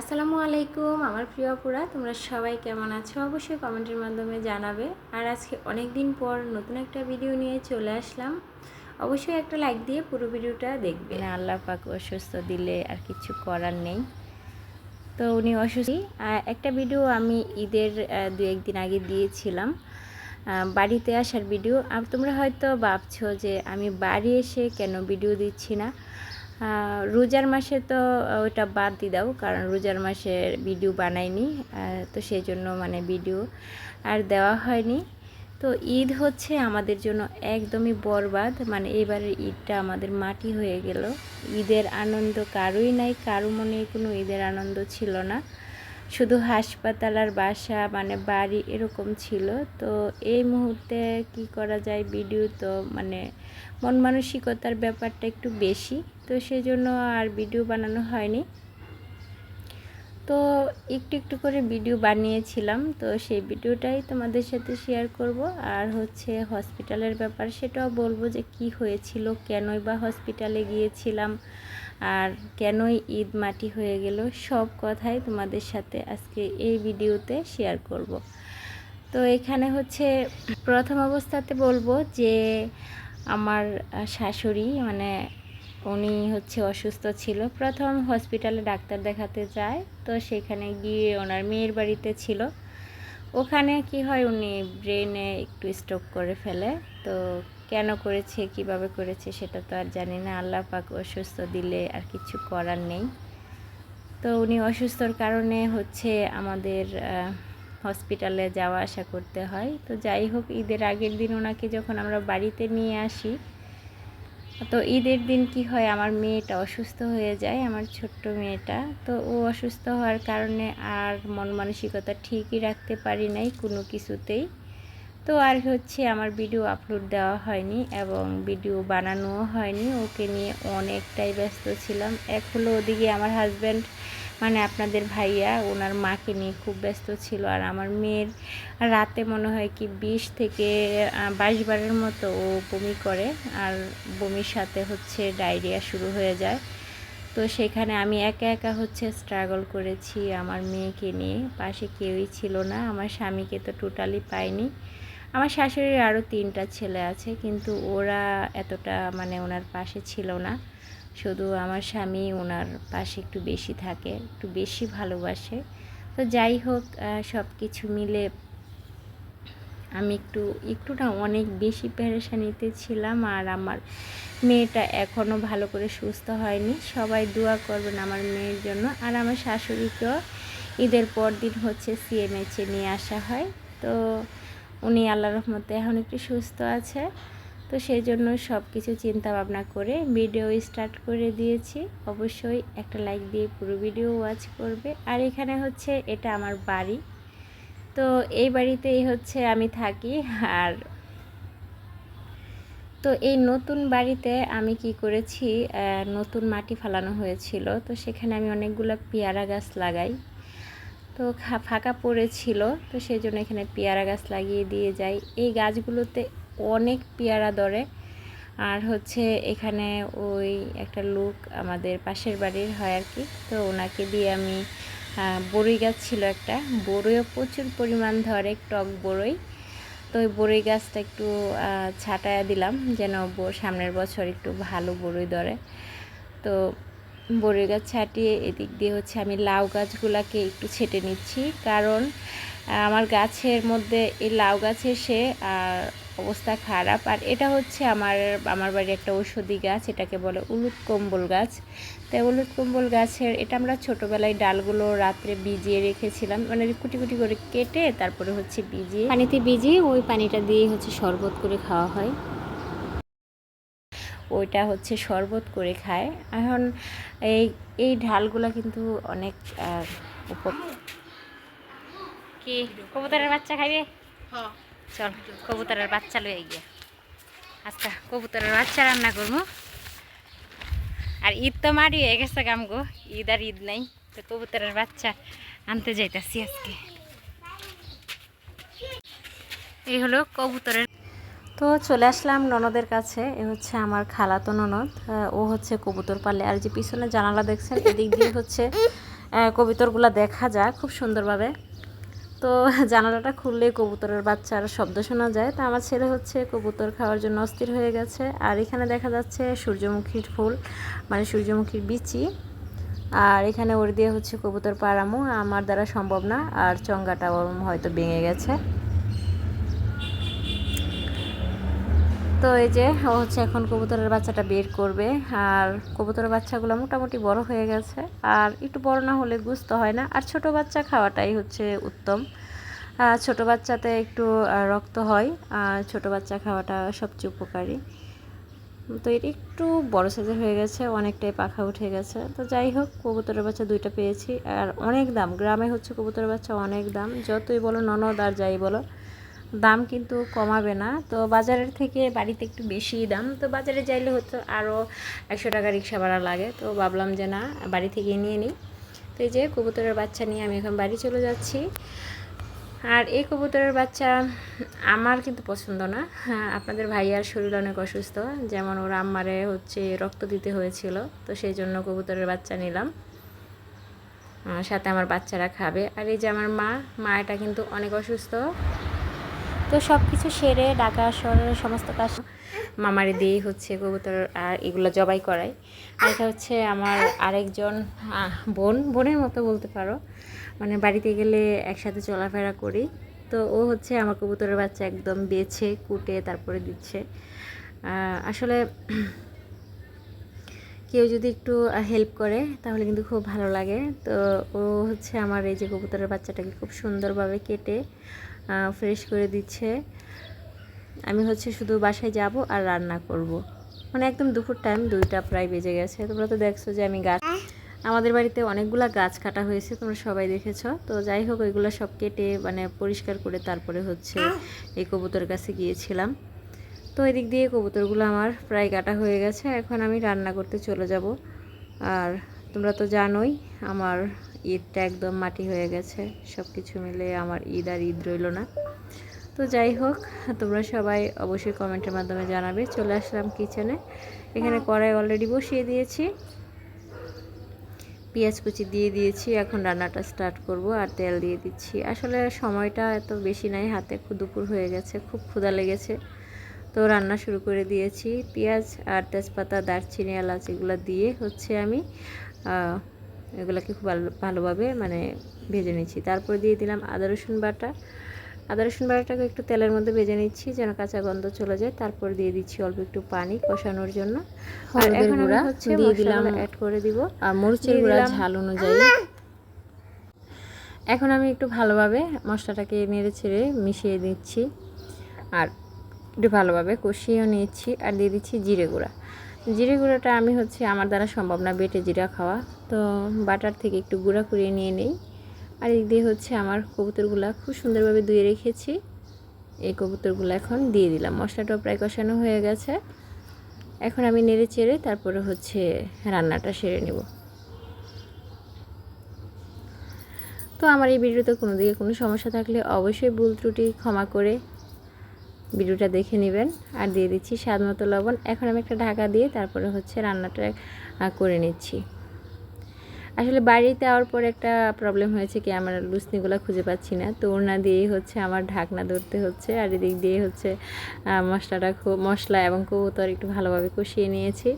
আসসালামু আলাইকুম, আমার প্রিয় আপুরা, তোমরা সবাই কেমন আছো? অবশ্যই কমেন্টের মাধ্যমে জানাবে। আর আজকে অনেক দিন পর নতুন একটা ভিডিও নিয়ে চলে আসলাম। অবশ্যই একটা লাইক দিয়ে পুরো ভিডিওটা দেখবে। না, আল্লাহ পাক অসুস্থ দিলে আর কিছু করার নেই। তো উনি অসুস্থ। একটা ভিডিও আমি ঈদের দু একদিন আগে দিয়েছিলাম। বাড়িতে আসার ভিডিও। আর তোমরা হয়তো ভাবছ যে আমি বাড়ি এসে কেন ভিডিও দিচ্ছি না? রোজার মাসে তো ওটা বাদ দিয়ে দাও, কারণ রোজার মাসে ভিডিও বানাইনি তো সেই জন্য মানে ভিডিও আর দেওয়া হয়নি। তো ঈদ হচ্ছে আমাদের জন্য একদমই বরবাদ মানে এবারের ঈদটা আমাদের মাটি হয়ে গেল। ঈদের আনন্দ কারোই নাই, কারও মনে কোনো ঈদের আনন্দ ছিল না। শুধু হাসপাতাল আর বাসা মানে বাড়ি এরকম ছিল। তো এই মুহূর্তে কি করা যায় ভিডিও তো মানে মন মানসিকতার ব্যাপারটা একটু বেশি। তো সেই জন্য আর ভিডিও বানানো হয়নি। তো একটু একটু করে ভিডিও বানিয়েছিলাম। তো সেই ভিডিওটাই তোমাদের সাথে শেয়ার করব। আর হচ্ছে হসপিটালের ব্যাপার, সেটাও বলব যে কি হয়েছিল, কেনই বা হসপিটালে গিয়েছিলাম। আর কেনই ঈদ মাটি হয়ে গেল সব কথাই তোমাদের সাথে আজকে এই ভিডিওতে শেয়ার করব। তো এখানে হচ্ছে প্রথম অবস্থাতে বলব যে আমার শাশুড়ি মানে উনি হচ্ছে অসুস্থ ছিল। প্রথম হসপিটালে ডাক্তার দেখাতে যায়। তো সেখানে গিয়ে ওনার মেয়ের বাড়িতে ছিল। ওখানে কি হয়, উনি ব্রেনে একটু স্ট্রোক করে ফেলে। তো কেন করেছে, কীভাবে করেছে সেটা তো আর জানি না। আল্লাহ পাক অসুস্থ দিলে আর কিছু করার নেই। তো উনি অসুস্থর কারণে হচ্ছে আমাদের হসপিটালে যাওয়া আসা করতে হয়। তো যাই হোক, ঈদের আগের দিন ওনাকে যখন আমরা বাড়িতে নিয়ে আসি তো ঈদের দিন কি হয়? আমার মেয়েটা অসুস্থ হয়ে যায়, আমার ছোট্ট মেয়েটা। তো ও অসুস্থ হওয়ার কারণে আর মন মানসিকতা ঠিকই রাখতে পারি নাই কোনো কিছুতেই। তো আর হচ্ছে আমার ভিডিও আপলোড দেওয়া হয়নি এবং ভিডিও বানানোও হয়নি। ওকে নিয়ে অনেকটাই ব্যস্ত ছিলাম। এক হলো ওদিকে আমার হাজব্যান্ড মানে আপনাদের ভাইয়া ওনার মাকে নিয়ে খুব ব্যস্ত ছিল আর আমার মেয়ের রাতে মনে হয় কি বিশ থেকে বাইশ বারের মতো ও বমি করে আর বমির সাথে হচ্ছে ডায়রিয়া শুরু হয়ে যায়। তো সেখানে আমি একা একা হচ্ছে স্ট্রাগল করেছি আমার মেয়েকে নিয়ে। পাশে কেউই ছিল না, আমার স্বামীকে তো টোটালি পাইনি। আমার শাশুড়ির আরও তিনটা ছেলে আছে কিন্তু ওরা এতটা মানে ওনার পাশে ছিল না। শুধু আমার স্বামী ওনার পাশে একটু বেশি থাকে, একটু বেশি ভালোবাসে। তো যাই হোক সব কিছু মিলে আমি একটু একটু না অনেক বেশি পেরেশানিতে ছিলাম আর আমার মেয়েটা এখনও ভালো করে সুস্থ হয়নি। সবাই দোয়া করবেন আমার মেয়ের জন্য। আর আমার শাশুড়িকেও ঈদের পর দিন হচ্ছে সিএমএইচে নিয়ে আসা হয়। তো উনি আল্লাহ রহমতে এখন একটু সুস্থ আছে। তো সেই জন্য সব কিছু চিন্তা ভাবনা করে ভিডিও স্টার্ট করে দিয়েছি। অবশ্যই একটা লাইক দিয়ে পুরো ভিডিও ওয়াচ করবে। আর এখানে হচ্ছে এটা আমার বাড়ি। তো এই বাড়িতেই হচ্ছে আমি থাকি। আর তো এই নতুন বাড়িতে আমি কি করেছি নতুন মাটি ফালানো হয়েছিল। তো সেখানে আমি অনেকগুলো পেয়ারা গাছ লাগাই। তো ফাঁকা পড়েছিল। তো সেই জন্য এখানে পেয়ারা গাছ লাগিয়ে দিয়ে যাই। এই গাছগুলোতে অনেক পেয়ারা ধরে। আর হচ্ছে এখানে ওই একটা লোক আমাদের পাশের বাড়ির হয় আর কি। তো ওনাকে দিয়ে আমি বড়ই গাছ ছিল একটা। বড়ইও প্রচুর পরিমাণ ধরে টক বড়ই তো ওই বড়ই গাছটা একটু ছাটায়া দিলাম যেন সামনের বছর একটু ভালো বড়ই ধরে। তো বড়ই গাছ ছাটিয়ে এদিক দিয়ে হচ্ছে আমি লাউ গাছগুলাকে একটু ছেটে নিচ্ছি। কারণ আমার গাছের মধ্যে এই লাউ গাছের সে আহ, অবস্থা খারাপ। আর এটা হচ্ছে আমার আমার বাড়ির একটা ঔষধি গাছ এটাকে বলে উলুদ কম্বল গাছ। তাই হলুদ কম্বল গাছের এটা আমরা ছোটোবেলায় ডালগুলো রাত্রে ভিজিয়ে রেখেছিলাম। মানে কুটি কুটি করে কেটে তারপরে হচ্ছে ভিজিয়ে পানিতে ভিজিয়ে ওই পানিটা দিয়ে হচ্ছে শরবত করে খাওয়া হয়। ওইটা হচ্ছে শরবত করে খায়। এখন এই এই ঢালগুলো কিন্তু অনেক আহ, উপ কি? কবুতরের বাচ্চা খাইবে? হ্যাঁ চল, কবুতরের বাচ্চা লয়ে গিয়ে। আচ্ছা কবুতরের বাচ্চা রান্না করব আর ঈদ তো মারি হয়ে গেছে কাম গো ঈদ আর ঈদ নাই, তো কবুতরের বাচ্চা আনতে যাইতাছি আজকে। এই হলো কবুতরের তো চলে আসলাম ননদের কাছে, এ হচ্ছে আমার খালাতো ননদ ও হচ্ছে কবুতর পালে, আর যে পিছনে জানালা দেখছেন, এদিক দিয়ে হচ্ছে কবুতরগুলো দেখা যায় খুব সুন্দরভাবে। তো জানালাটা খুললে কবুতরের বাচ্চার শব্দ শোনা যায়। তা আমার ছেলে হচ্ছে কবুতর খাওয়ার জন্য অস্থির হয়ে গেছে। আর এখানে দেখা যাচ্ছে সূর্যমুখীর ফুল মানে সূর্যমুখীর বিচি। আর এখানে ওর দিয়ে হচ্ছে কবুতর পাড়ামো, আমার দ্বারা সম্ভব না। আর চঙ্গাটা হয়তো ভেঙে গেছে। তো এই যে, ও হচ্ছে এখন কবুতরের বাচ্চাটা বের করবে। আর কবুতরের বাচ্চাগুলো মোটামুটি বড় হয়ে গেছে। আর একটু বড় না হলে গুস্ত হয় না। আর ছোট বাচ্চা খাওয়াটাই হচ্ছে উত্তম। ছোট বাচ্চাতে একটু রক্ত হয়। আর ছোট বাচ্চা খাওয়াটা সবচেয়ে উপকারী। তো এটা একটু বড় সাইজের হয়ে গেছে। অনেকটাই পাখা উঠে গেছে। তো যাই হোক, কবুতরের বাচ্চা দুইটা পেয়েছি। আর অনেক দাম। গ্রামে হচ্ছে কবুতরের বাচ্চা অনেক দাম। যতই বলো ননদ আর যাই বলো। দাম কিন্তু কমাবে না। তো বাজারের থেকে বাড়িতে একটু বেশি দাম। তো বাজারে যাইলে হতো আরও একশো টাকা রিক্সা ভাড়া লাগে। তো ভাবলাম যে না, বাড়ি থেকে নিয়ে নিই। তো এই যে কবুতরের বাচ্চা নিয়ে আমি এখন বাড়ি চলে যাচ্ছি। আর এই কবুতরের বাচ্চা আমার কিন্তু পছন্দ না। হ্যাঁ আপনাদের ভাইয়ার শরীর অনেক অসুস্থ। যেমন ওর আম্মারে হচ্ছে রক্ত দিতে হয়েছিল। তো সেই জন্য কবুতরের বাচ্চা নিলাম। সাথে আমার বাচ্চারা খাবে। আর এই যে আমার মা মা এটা কিন্তু অনেক অসুস্থ। তো সব কিছু সেরে ঢাকা শহরের সমস্ত কাজ মামারে দিয়েই হচ্ছে কবুতর আর এগুলো জবাই করাই। এটা হচ্ছে আমার আরেকজন বোন, বোনের মতো বলতে পারো। মানে বাড়িতে গেলে একসাথে চলাফেরা করি। তো ও হচ্ছে আমার কবুতরের বাচ্চা একদম বেছে, কুটে, তারপরে দিচ্ছে। আসলে কেউ যদি একটু হেল্প করে, তাহলে কিন্তু খুব ভালো লাগে। তো ও হচ্ছে আমার এই যে কবুতরের বাচ্চাটাকে খুব সুন্দরভাবে কেটে ফ্রেশ করে দিচ্ছে। আমি হচ্ছে শুধু বাসায় যাব আর রান্না করব। মানে একদম দুপুর টাইম দুইটা প্রায় বেজে গেছে। তোমরা তো দেখছ যে আমি গাছ আমাদের বাড়িতে অনেকগুলা গাছ কাটা হয়েছে, তোমরা সবাই দেখেছ। তো যাই হোক, ওইগুলো সব কেটে মানে পরিষ্কার করে তারপরে হচ্ছে এই কবুতর কাছে গিয়েছিলাম। তো এদিক দিয়ে কবুতরগুলো আমার প্রায় কাটা হয়ে গেছে। এখন আমি রান্না করতে চলে যাব। আর তোমরা তো জানোই, আমার ঈদটা একদম মাটি হয়ে গেছে। সব কিছু মিলে আমার ঈদ আর ঈদ রইল না। তো যাই হোক তোমরা সবাই অবশ্যই কমেন্টের মাধ্যমে জানাবে। চলে আসলাম কিচেনে। এখানে কড়াই অলরেডি বসিয়ে দিয়েছি। পেঁয়াজ কুচি দিয়ে দিয়েছি। এখন রান্নাটা স্টার্ট করব আর তেল দিয়ে দিচ্ছি। আসলে সময়টা এত বেশি নাই হাতে খুব দুপুর হয়ে গেছে খুব ক্ষুধা লেগেছে। তো রান্না শুরু করে দিয়েছি। পেঁয়াজ আর তেজপাতা দারচিনি এলাচ এগুলো দিয়ে হচ্ছে আমি এগুলোকে খুব ভালো ভালোভাবে মানে ভেজে নিচ্ছি। তারপর দিয়ে দিলাম আদা রসুন বাটা। আদা রসুন বাটাটাকে একটু তেলের মধ্যে ভেজে নিচ্ছি যেন কাঁচা গন্ধ চলে যায়। তারপর দিয়ে দিচ্ছি অল্প একটু পানি কষানোর জন্য। আর এখন আমি হচ্ছে দিয়ে দিলাম অ্যাড করে দিব। আর মরিচের গুঁড়া ঝাল অনুযায়ী। এখন আমি একটু ভালোভাবে মশলাটাকে নেড়ে ছেড়ে মিশিয়ে দিচ্ছি। আর একটু ভালোভাবে কষিয়েও নিচ্ছি। আর দিয়ে দিচ্ছি জিরে গুঁড়া। জিরে গুঁড়োটা আমি হচ্ছে আমার দ্বারা সম্ভব না বেটে জিরা খাওয়া। তো বাটার থেকে একটু গুঁড়া করিয়ে নিয়ে নেই। আর এই দিয়ে হচ্ছে আমার কবুতরগুলা খুব সুন্দরভাবে ধুয়ে রেখেছি। এই কবুতরগুলো এখন দিয়ে দিলাম। মশলাটাও প্রায় কষানো হয়ে গেছে। এখন আমি নেড়ে চেড়ে তারপরে হচ্ছে রান্নাটা সেরে নেব। তো আমার এই ভিডিওতে কোনো দিকে কোনো সমস্যা থাকলে অবশ্যই ভুল ত্রুটি ক্ষমা করে ভিডিওটা দেখে নেবেন। আর দিয়ে দিচ্ছি স্বাদ মতো লবণ। এখন আমি একটা ঢাকা দিয়ে তারপরে হচ্ছে রান্নাটা করে নিচ্ছি। আসলে বাড়িতে যাওয়ার পর একটা প্রবলেম হয়েছে কি, আমার লুসনিগুলো খুঁজে পাচ্ছি না। তো ওড়না দিয়েই হচ্ছে আমার ঢাকনা ধরতে হচ্ছে। আর এদিক দিয়ে হচ্ছে মশলাটা খুব, মশলা এবং কবুতর একটু ভালোভাবে কষিয়ে নিয়েছি।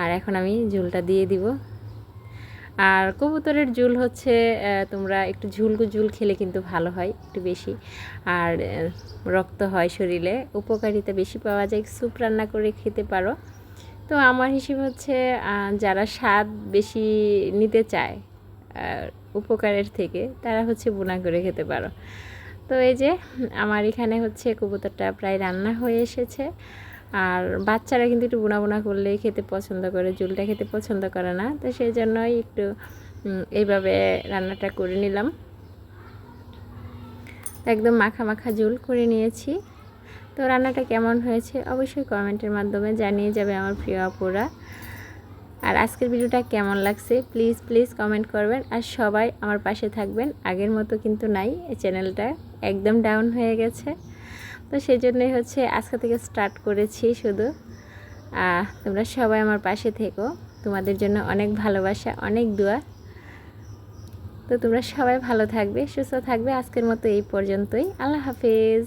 আর এখন আমি ঝোলটা দিয়ে দিব। আর কবুতরের ঝুল হচ্ছে তোমরা একটু ঝুল ঝুল খেলে কিন্তু ভালো হয় একটু বেশি। আর রক্ত হয় শরীরে, উপকারিতা বেশি পাওয়া যায়, স্যুপ রান্না করে খেতে পারো। তো আমার হিসেব হচ্ছে যারা স্বাদ বেশি নিতে চায় উপকারের থেকে, তারা হচ্ছে বোনা করে খেতে পারো। তো এই যে, আমার এখানে হচ্ছে কবুতরটা প্রায় রান্না হয়ে এসেছে। আর বাচ্চারা কিন্তু একটু বোনা বোনা করলে খেতে পছন্দ করে, ঝোলটা খেতে পছন্দ করে না। তো সেই জন্যই একটু এইভাবে রান্নাটা করে নিলাম। একদম মাখা মাখা ঝোল করে নিয়েছি। তো রান্নাটা কেমন হয়েছে অবশ্যই কমেন্টের মাধ্যমে জানিয়ে যাবে আমার প্রিয় আপুরা। আর আজকের ভিডিওটা কেমন লাগছে প্লিজ প্লিজ কমেন্ট করবেন। আর সবাই আমার পাশে থাকবেন। আগের মতো কিন্তু নাই, এই চ্যানেলটা একদম ডাউন হয়ে গেছে। তো সেই জন্যই হচ্ছে আজকে থেকে স্টার্ট করেছি শুধু। তোমরা সবাই আমার পাশে থেকো। তোমাদের জন্য অনেক ভালোবাসা, অনেক দোয়া। তো তোমরা সবাই ভালো থাকবে, সুস্থ থাকবে। আজকের মতো এই পর্যন্তই। আল্লাহ হাফেজ।